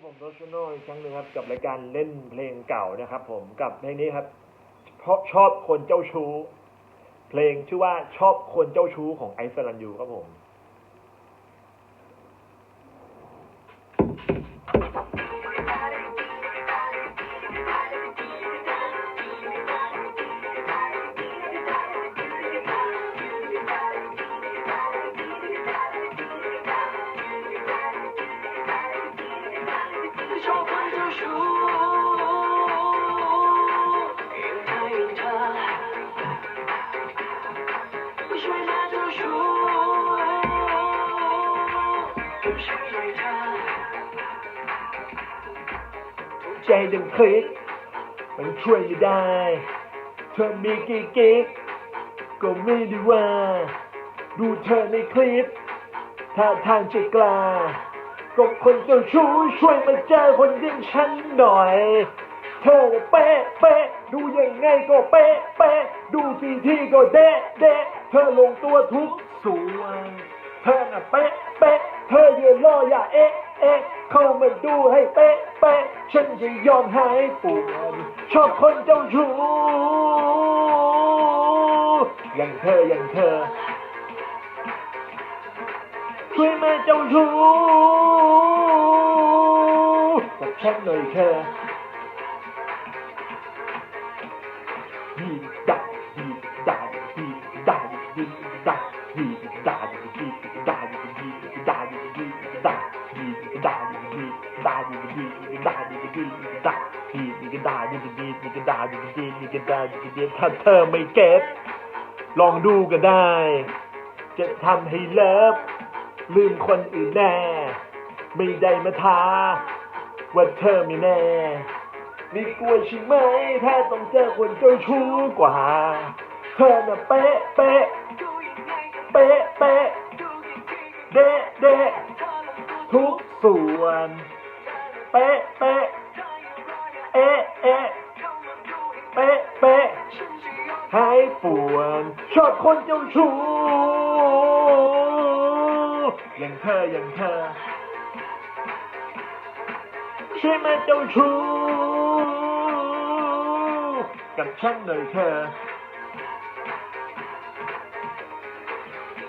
ับผมโรชโนอีกครั้งหนึ่งครับกับรายการเล่นเพลงเก่านะครับ ผมกับเพลงนี้ครับ เพราะชอบคนเจ้าชู้ เพลงชื่อว่าชอบคนเจ้าชู้ของไอซ์แลันยูครับผม ใจดังคลิก มันช่วยไม่ได้เธอมีกี่กิ๊กก็ไม่ได้ว่า ดูเธอในคลิปท่าทางจะกล้า ก็คนเจ้าชู้ช่วยมาเจอคนอย่งฉันหน่อย เธอน่เป๊ะเป๊ะดูยังไงก็เป๊ะเป๊ะดูกี่ที่ก็เดะเดะเธอลงตัวทุกส่วนเธอน่ะเป๊ะเป๊ะเธออย่าล่ออย่าเอ๊ะเอ๊ะเข้ามาดูให้เป๊ะเป๊ะฉันจะยอมหายปวดชอบคนเจ้าชู้อย่างเธออย่างเธอ ช่วยแมาเจ้าชู้กับฉันหน่อยเธอดีดักดีดักดีดักดีดักดีดักดีดักดีดักดีดักดีดักดีดักดีดักดีดักดีนี่ก็ด่าดีดีนี่ก็ด่าดีดีนี่ก็ด่าดีดีถ้าเธอไม่เก็ตลองดูก็ได้ จะทำให้เลิฟ ลืมคนอื่นแน่ ไม่ได้มาท้าว่าเธอไม่แน่นี่กลัวใช่ไหม ถ้าต้องเจอคนเจ้าชู้กว่า เธอน่ะเป๊ะเป๊ะเป๊ะเป๊ะเดะเดะทุกส่วน เป๊ะเป๊ะเอ๊ะเอ๊ะเป๊ะเป๊ะหายปวดชอบคนเจ้าชู้ อย่างเธออย่างเธอ ใช่ไหมเจ้าชู้กับฉันหน่อยเธอ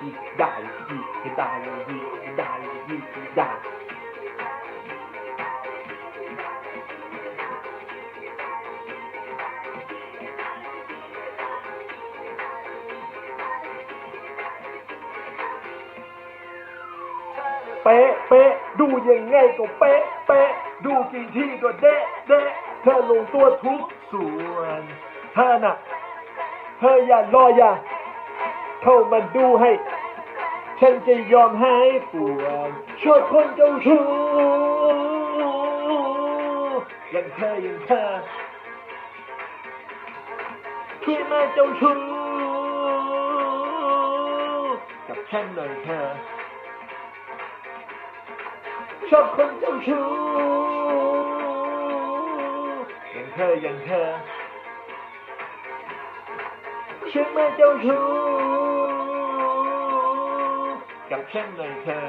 อีกได้อีกได้อีกได้อีกได้ เป๊ะเป๊ะดูยังไงก็เป๊ะเป๊ะดูกี่ที่ก็เดะเดะเธอลงตัวทุกส่วนเธอน่ะเธออย่ารออย่าเข้ามาดูให้ ฉันจะยอมให้ปวดชอบคนเจ้าชู้อย่างเธออย่างเธอช่มาเจ้าชู้กับฉันหน่อยเธอ ชอบคนเจ้าชู้อย่างเธออย่างเธอฉันมาเจ้าชู้กับฉันเลยเธอ